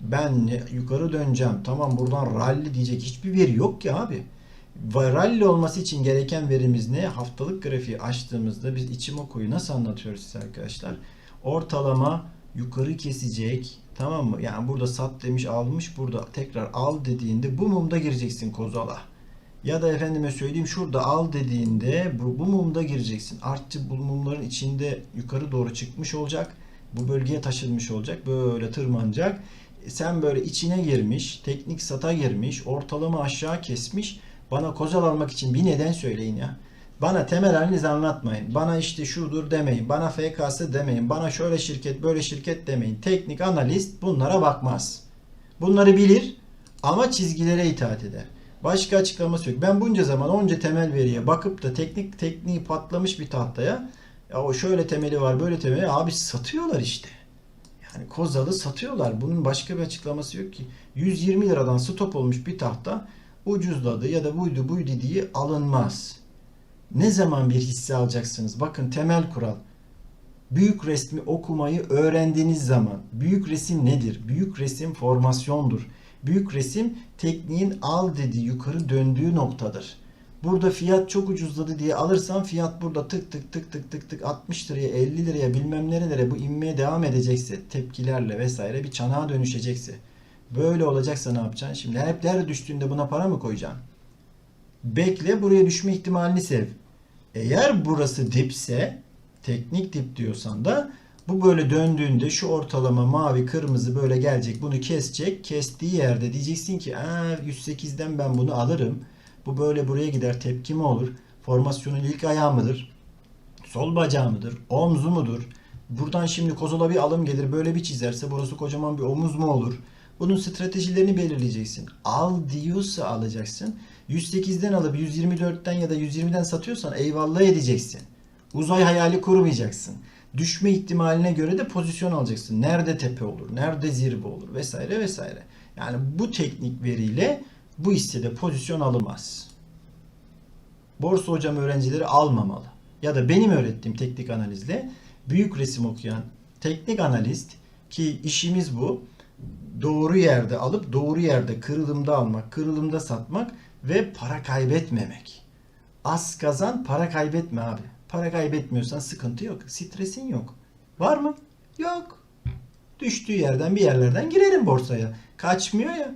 Ben yukarı döneceğim. Tamam buradan rally diyecek hiçbir veri yok ki abi. Rally olması için gereken verimiz ne? Haftalık grafiği açtığımızda biz Ichimoku'yu nasıl anlatıyoruz size arkadaşlar? Ortalama yukarı kesecek. Tamam mı? Yani burada sat demiş almış. Burada tekrar al dediğinde bu mumda gireceksin kozala. Ya da efendime söyleyeyim şurada al dediğinde bu, bu mumda gireceksin. Artçı bu mumların içinde yukarı doğru çıkmış olacak. Bu bölgeye taşınmış olacak. Böyle tırmanacak. Sen böyle içine girmiş, teknik sata girmiş, ortalama aşağı kesmiş. Bana kozal almak için bir neden söyleyin ya. Bana temel halinizi anlatmayın. Bana işte şudur demeyin. Bana FKS demeyin. Bana şöyle şirket böyle şirket demeyin. Teknik analist bunlara bakmaz. Bunları bilir ama çizgilere itaat eder. Başka açıklaması yok. Ben bunca zaman onca temel veriye bakıp da teknik tekniği patlamış bir tahtaya ya o şöyle temeli var böyle temeli abi satıyorlar işte. Yani kozalı satıyorlar. Bunun başka bir açıklaması yok ki. 120 liradan stop olmuş bir tahta ucuzladı ya da buydu buydu diye alınmaz. Ne zaman bir hisse alacaksınız? Bakın temel kural. Büyük resmi okumayı öğrendiğiniz zaman büyük resim nedir? Büyük resim formasyondur. Büyük resim tekniğin al dediği yukarı döndüğü noktadır. Burada fiyat çok ucuzladı diye alırsan fiyat burada tık tık tık tık tık tık 60 liraya 50 liraya bilmem nerelere bu inmeye devam edecekse tepkilerle vesaire bir çanağa dönüşecekse böyle olacaksa ne yapacaksın? Şimdi hep her düştüğünde buna para mı koyacaksın? Bekle buraya düşme ihtimalini sev. Eğer burası dipse teknik dip diyorsan da bu böyle döndüğünde şu ortalama mavi kırmızı böyle gelecek bunu kesecek. Kestiği yerde diyeceksin ki Aa, 108'den ben bunu alırım. Bu böyle buraya gider tepki mi olur? Formasyonun ilk ayağı mıdır? Sol bacağı mıdır? Omzu mudur? Buradan şimdi kozola bir alım gelir böyle bir çizerse burası kocaman bir omuz mu olur? Bunun stratejilerini belirleyeceksin. Al diyorsa alacaksın. 108'den alıp 124'ten ya da 120'den satıyorsan eyvallah edeceksin. Uzay hayali kurmayacaksın. Düşme ihtimaline göre de pozisyon alacaksın. Nerede tepe olur, nerede zirve olur vesaire vesaire. Yani bu teknik veriyle bu hissede pozisyon alınmaz. Borsa hocam öğrencileri almamalı. Ya da benim öğrettiğim teknik analizle büyük resim okuyan teknik analist ki işimiz bu. Doğru yerde alıp doğru yerde kırılımda almak, kırılımda satmak ve para kaybetmemek. Az kazan, para kaybetme abi. Para kaybetmiyorsan sıkıntı yok. Stresin yok. Var mı? Yok. Düştüğü yerden bir yerlerden girelim borsaya. Kaçmıyor ya.